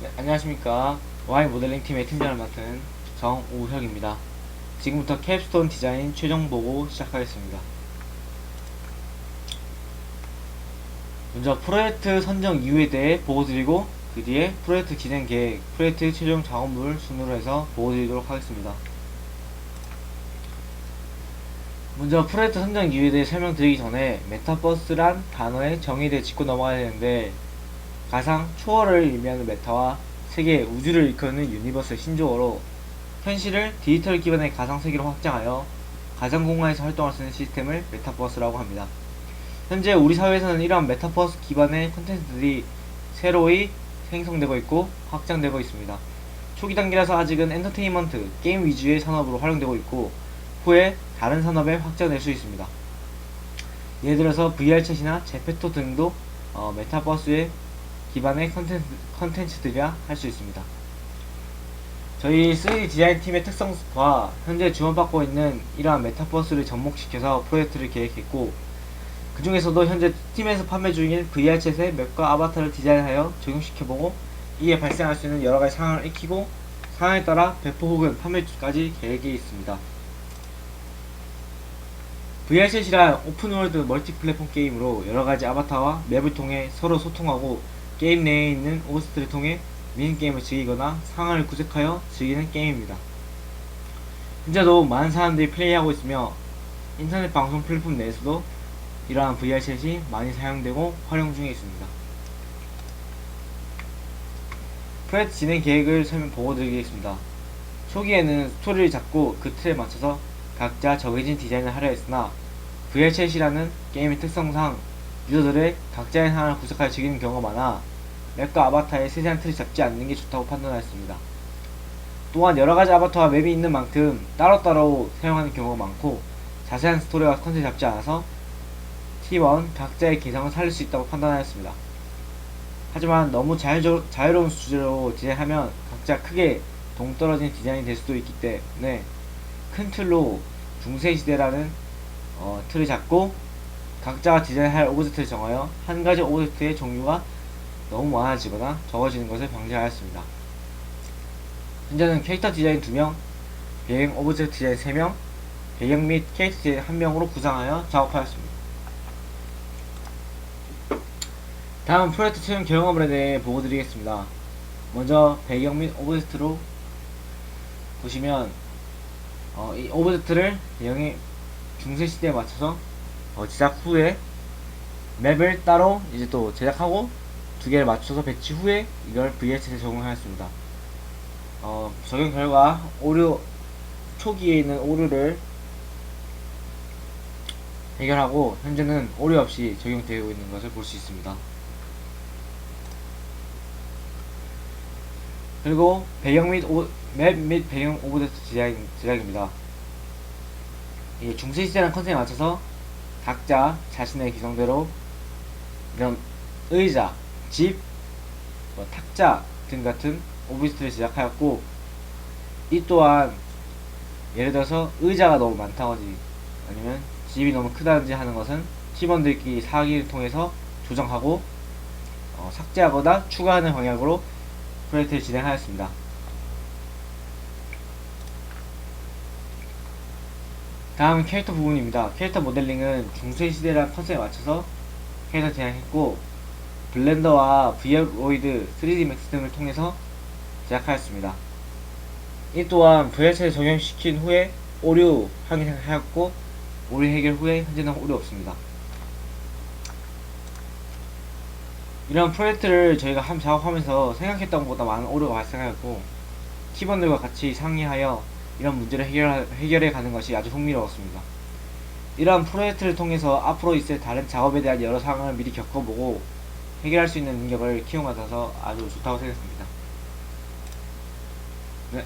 네, 안녕하십니까. Y 모델링 팀의 팀장을 맡은 정우혁입니다. 지금부터 캡스톤 디자인 최종 보고 시작하겠습니다. 먼저 프로젝트 선정 이유에 대해 보고 드리고 그 뒤에 프로젝트 진행 계획, 프로젝트 최종 작업물 순으로 해서 보고 드리도록 하겠습니다. 먼저 프로젝트 선정 이유에 대해 설명드리기 전에 메타버스란 단어의 정의에 대해 짚고 넘어가야 되는데 가상 초월을 의미하는 메타와 세계 우주를 일컫는 유니버스의 신조어로 현실을 디지털 기반의 가상 세계로 확장하여 가상 공간에서 활동할 수 있는 시스템을 메타버스라고 합니다. 현재 우리 사회에서는 이러한 메타버스 기반의 콘텐츠들이 새로이 생성되고 있고 확장되고 있습니다. 초기 단계라서 아직은 엔터테인먼트, 게임 위주의 산업으로 활용되고 있고 후에 다른 산업에 확장될 수 있습니다. 예를 들어서 VR챗이나 제페토 등도 어, 메타버스의 기반의 컨텐츠, 컨텐츠들이라 할수 있습니다. 저희 3D 디자인 팀의 특성과 현재 지원받고 있는 이러한 메타버스를 접목시켜서 프로젝트를 계획했고 그 중에서도 현재 팀에서 판매 중인 VR챗의 맵과 아바타를 디자인하여 적용시켜보고 이에 발생할 수 있는 여러가지 상황을 익히고 상황에 따라 배포 혹은 판매까지 계획이 있습니다. VR챗이란 오픈월드 멀티 플랫폼 게임으로 여러가지 아바타와 맵을 통해 서로 소통하고 게임 내에 있는 오브스트를 통해 미니게임을 즐기거나 상황을 구색하여 즐기는 게임입니다. 현재도 많은 사람들이 플레이하고 있으며 인터넷 방송 플랫폼 내에서도 이러한 VR챗이 많이 사용되고 활용 중에 있습니다. 프로젝트 진행 계획을 설명 보고 드리겠습니다. 초기에는 스토리를 잡고 그 틀에 맞춰서 각자 정해진 디자인을 하려 했으나 VR챗이라는 게임의 특성상 유저들의 각자의 상황을 구색하여 즐기는 경우가 많아 맵과 아바타의 세세한 틀을 잡지 않는 게 좋다고 판단하였습니다. 또한 여러가지 아바타와 맵이 있는 만큼 따로따로 사용하는 경우가 많고 자세한 스토리와 컨셉을 잡지 않아서 T1 각자의 개성을 살릴 수 있다고 판단하였습니다. 하지만 너무 자유로, 자유로운 주제로 디자인하면 각자 크게 동떨어진 디자인이 될 수도 있기 때문에 큰 틀로 중세시대라는 어, 틀을 잡고 각자가 디자인할 오브젝트를 정하여 한 가지 오브젝트의 종류가 너무 많아지거나 적어지는 것을 방지하였습니다. 현재는 캐릭터 디자인 2명, 배경 오브젝트 디자인 3명, 배경 및 캐릭터 디자인 1명으로 구성하여 작업하였습니다. 다음 프로젝트 최종 경험물에 대해 보고 드리겠습니다. 먼저 배경 및 오브젝트로 보시면 어, 이 오브젝트를 배경의 중세 시대에 맞춰서 어, 제작 후에 맵을 따로 이제 또 제작하고 두 개를 맞춰서 배치 후에 이걸 VHS에 적용하였습니다. 어, 적용 결과 오류 초기에 있는 오류를 해결하고 현재는 오류 없이 적용되고 있는 것을 볼 수 있습니다. 그리고 배경 및맵및 배경 오브젝트 디자인 제작입니다. 이 중세 시대라는 컨셉에 맞춰서 각자 자신의 기성대로 이런 의자, 집, 뭐 탁자 등 같은 오브젝트를 제작하였고 이 또한 예를 들어서 의자가 너무 많다든지 아니면 집이 너무 크다든지 하는 것은 팀원들끼리 사기를 통해서 조정하고 어, 삭제하거나 추가하는 방향으로 프로젝트를 진행하였습니다. 다음 캐릭터 부분입니다. 캐릭터 모델링은 중세 시대라는 컨셉에 맞춰서 캐릭터 제작했고 블렌더와 VR로이드 3D 맥스 등을 통해서 제작하였습니다. 이 또한 VLC에 적용시킨 후에 오류 확인하였고 오류 해결 후에 현재는 오류 없습니다. 이런 프로젝트를 저희가 함 작업하면서 생각했던 것보다 많은 오류가 발생하였고 팀원들과 같이 상의하여 이런 문제를 해결, 해결해 가는 것이 아주 흥미로웠습니다. 이러한 프로젝트를 통해서 앞으로 있을 다른 작업에 대한 여러 상황을 미리 겪어보고 해결할 수 있는 능력을 키워가서 아주 좋다고 생각합니다. 네,